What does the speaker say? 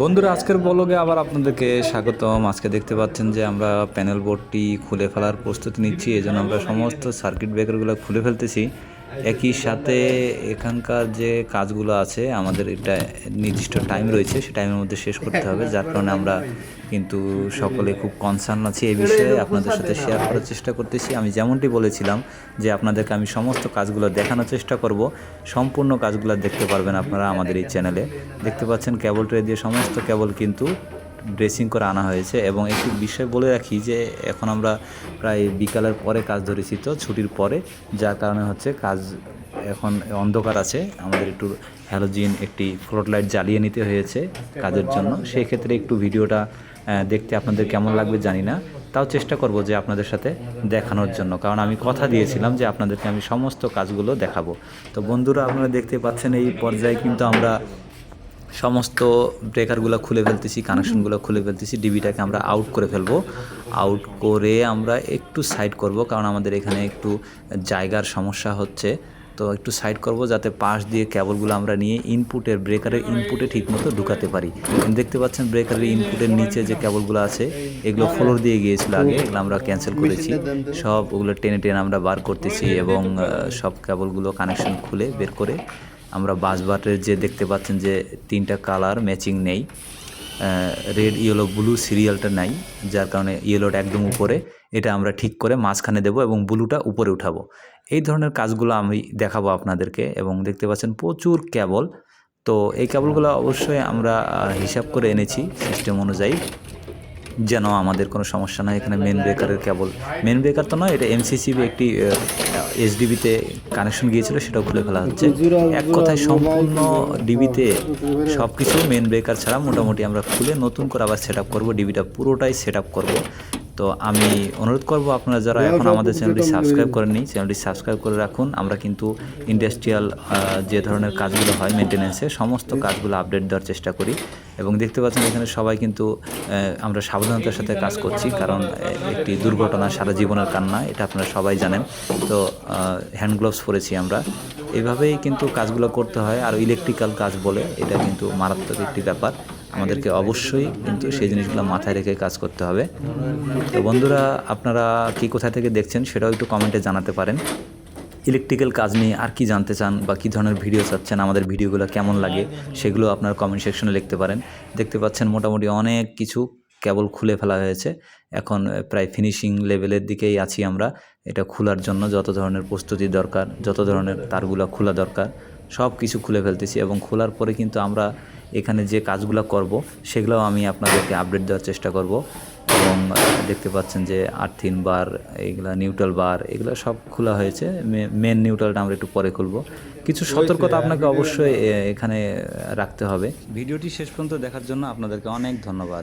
বন্ধুরা, আজকের ব্লগে আবার আপনাদেরকে স্বাগতম। আজকে দেখতে পাচ্ছেন যে আমরা প্যানেল বোর্ডটি খুলে ফেলার প্রস্তুতি নিচ্ছি। এই জন্য আমরা সমস্ত সার্কিট ব্রেকারগুলো খুলে ফেলতেছি। একই সাথে এখানকার যে কাজগুলো আছে, আমাদের এটা নির্দিষ্ট টাইম রয়েছে, সে টাইমের মধ্যে শেষ করতে হবে। যার কারণে আমরা কিন্তু সকলে খুব কনসার্ন আছি এই বিষয়ে। আপনাদের সাথে শেয়ার করার চেষ্টা করতেছি। আমি যেমনটি বলেছিলাম যে আপনাদেরকে আমি সমস্ত কাজগুলো দেখানোর চেষ্টা করব। সম্পূর্ণ কাজগুলো দেখতে পারবেন আপনারা আমাদের এই চ্যানেলে দেখতে পাচ্ছেন কেবল ট্রে দিয়ে সমস্ত কেবল কিন্তু ড্রেসিং করে আনা হয়েছে এবং একটি বিষয় বলে রাখি যে এখন আমরা প্রায় বিকালের পরে কাজ ধরেছি তো, ছুটির পরে, যার কারণে হচ্ছে কাজ এখন অন্ধকার আছে। আমাদের একটু হ্যালোজিন একটি ফ্লোট লাইট জ্বালিয়ে নিতে হয়েছে কাজের জন্য। সেই ক্ষেত্রে একটু ভিডিওটা দেখতে আপনাদের কেমন লাগবে জানি না। তাও চেষ্টা করব যে আপনাদের সাথে দেখানোর জন্য। কারণ আমি কথা দিয়েছিলাম যে আপনাদেরকে আমি সমস্ত কাজগুলো দেখাবো। তো বন্ধুরা, আপনারা দেখতে পাচ্ছেন এই পর্যায়ে কিন্তু আমরা সমস্ত ব্রেকারগুলো খুলে ফেলতেছি কানেকশনগুলো খুলে ফেলতেছি ডিবিটাকে আমরা আউট করে ফেলব। আউট করে আমরা একটু সাইড করব, কারণ আমাদের এখানে একটু জায়গার সমস্যা হচ্ছে। তো একটু সাইড করব, যাতে পাশ দিয়ে কেবলগুলো আমরা নিয়ে ইনপুটের ব্রেকারের ইনপুটে ঠিকমতো ঢুকাতে পারি। দেখতে পাচ্ছেন ব্রেকারের ইনপুটের নিচে যে কেবলগুলো আছে, এগুলো ফ্লোর দিয়ে গিয়েছিল আগে, এগুলো আমরা ক্যান্সেল করেছি। সব ওগুলো টেনে টেনে আমরা বার করতেছি এবং সব কেবলগুলো কানেকশন খুলে বের করে আমরা বাস বাটের যে দেখতে পাচ্ছেন যে তিনটা কালার ম্যাচিং নেই রেড, ইয়েলো, ব্লু সিরিয়ালটা নাই, যার কারণে ইয়েলোটা একদম উপরে। এটা আমরা ঠিক করে মাঝখানে দেবো এবং ব্লুটা উপরে উঠাবো। এই ধরনের কাজগুলো আমি দেখাবো আপনাদেরকে এবং দেখতে পাচ্ছেন প্রচুর কেবল। তো এই কেবলগুলো অবশ্যই আমরা হিসাব করে এনেছি সিস্টেম অনুযায়ী। যেন আমাদের কোনো সমস্যা নয় এখানে মেন ব্রেকারের কেবল মেন ব্রেকার তো নয়, এটা এমসিসিবি একটি এসডিবিতে কানেকশন গিয়েছিল, সেটাও খুলে ফেলা হচ্ছে। এক কথায় সম্পূর্ণ ডিবিতে সব কিছু মেন ব্রেকার ছাড়া মোটামুটি আমরা খুলে নতুন করে আবার সেট আপ করব ডিবিটা পুরোটাই সেট আপ করব। তো আমি অনুরোধ করব আপনারা যারা এখন আমাদের চ্যানেলটি সাবস্ক্রাইব করেননি, চ্যানেলটি সাবস্ক্রাইব করে রাখুন। আমরা কিন্তু ইন্ডাস্ট্রিয়াল যে ধরনের কাজগুলো হয় মেনটেন্যান্সে সমস্ত কাজগুলো আপডেট দেওয়ার চেষ্টা করি। এবং দেখতে পাচ্ছেন এখানে সবাই কিন্তু আমরা সাবধানতার সাথে কাজ করছি, কারণ একটি দুর্ঘটনা, সারা জীবনের কান্না, এটা আপনারা সবাই জানেন। তো হ্যান্ড গ্লোভস পরেছি আমরা। এভাবেই কিন্তু কাজগুলো করতে হয়, আর ইলেকট্রিক্যাল কাজ বলে, এটা কিন্তু মারাত্মক একটি ব্যাপার। আমাদেরকে অবশ্যই কিন্তু সেই জিনিসগুলো মাথায় রেখে কাজ করতে হবে। তো বন্ধুরা, আপনারা কি কোথা থেকে দেখছেন, সেটাও একটু কমেন্টে জানাতে পারেন। ইলেকট্রিক্যাল কাজ নিয়ে আর কি জানতে চান বা কী ধরনের ভিডিও চাচ্ছেন, আমাদের ভিডিওগুলো কেমন লাগে, সেগুলো আপনার কমেন্ট সেকশনে লিখতে পারেন। দেখতে পাচ্ছেন মোটামুটি অনেক কিছু কেবল খুলে ফেলা হয়েছে। এখন প্রায় ফিনিশিং লেভেলের দিকেই আছি আমরা। এটা খোলার জন্য যত ধরনের প্রস্তুতি দরকার, যত ধরনের তারগুলো খোলা দরকার, সব কিছু খুলে ফেলতেছি এবং খোলার পরে কিন্তু আমরা এখানে যে কাজগুলো করব, সেগুলোও আমি আপনাদেরকে আপডেট দেওয়ার চেষ্টা করব। এবং দেখতে পাচ্ছেন যে আর্থিন বার এইগুলা নিউট্রাল বার এগুলো সব খোলা হয়েছে। মেন নিউট্রালটা আমরা একটু পরে খুলবো। কিছু সতর্কতা আপনাকে অবশ্যই এখানে রাখতে হবে। ভিডিওটি শেষ পর্যন্ত দেখার জন্য আপনাদেরকে অনেক ধন্যবাদ।